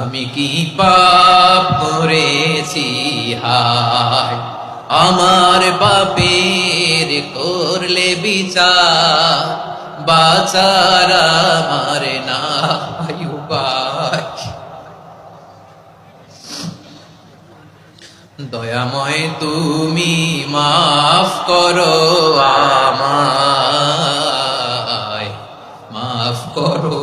আমি কি পাপ করেছি? হায়, আমার পাপের করলে বিচার, বাচার আমার উপায়। দয়াময় তুমি মাফ করো আমায়, মাফ করো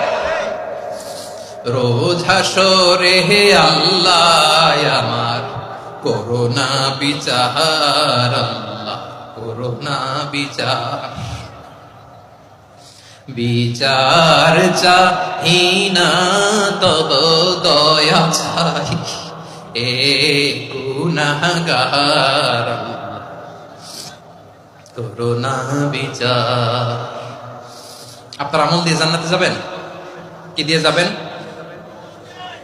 রোজ হাসরে হে আল্লাহ আমার। করোনা বিচার আল্লাহ করোনা বিচার। বিচার চাহিনা তব দয়া চাই এ আল্লাহ, করোনা বিচার। আপনার আমল দিয়ে জান্নাতে যাবেন? কি দিয়ে যাবেন?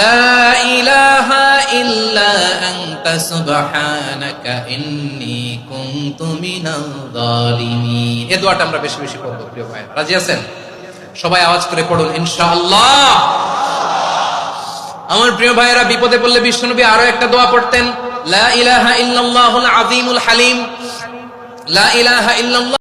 লা ইলাহা ইল্লা আনতা সুবহানাকা ইন্নী কুনতু মিনাল জালিমিন এই দোয়াটা আমরা বেশি বেশি পড়ব, প্রিয় ভাই রাজি আছেন? সবাই আওয়াজ করে পড়ুন, ইনশাআল্লাহ। আমার প্রিয় ভাইয়েরা, বিপদে পড়লে বিশ্বনবী আরও একটা দোয়া পড়তেন, লা ইলাহা ইল্লাল্লাহুল আযীমুল হালিম। লা ইলাহা ইল্লাল্লাহ